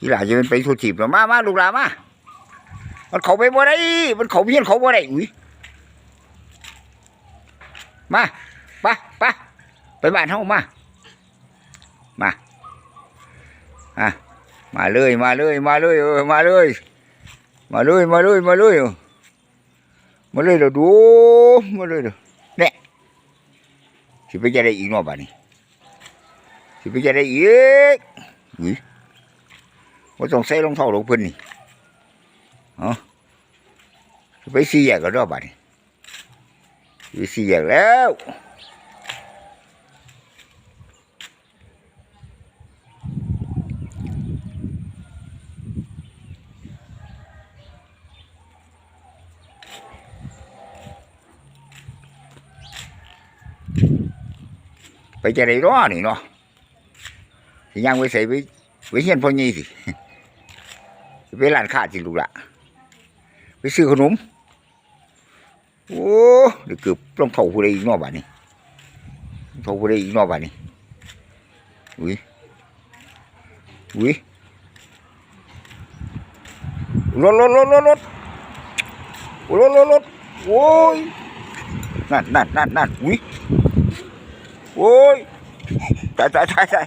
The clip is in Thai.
อีหลาจะเป็นไปทุจีบแล้วมามาลูกหลามา มันเขาไปบ่ได้ มันเขาเพี้ยนเขาบ่ได้อุ้ยมาไปไปไปบ้านเฮามา มาอะมาเลย มาเลย มาเลยเออมาเลย มาเลย มาเลย มาเลยมาเลยเดี๋ยวดูมาเลยเดี๋ยวเนี่ยสิไปจะได้อีกเนาะบ้านี้สิไปจะได้อีกอุ้ย ว่าต้องใส่รองเท้าลงเพิ่นนี่เอ๋อสิไปสี่แยกกันเนาะบ้านี้สิไปสี่แยกแล้วไปจะได้ร้อนี่เนาะสิยังไว้ใส่ไว้ไว้เฮียนพ่อยี่สิสิ ไปร้านค้าจิลูกละไปซื้อขนม โอ้เดี๋ยวเกือบรองเท้าผู้ใดอีกนอบ้านนี้เท้าผู้ใดอีกนอบ้านนี้อุ้ยอุ้ยรถรถรถรถรถรถรถรถโอ้ยนั่นนั่นนั่นนั่นอุ้ยโอ้ยตายตายตายตาย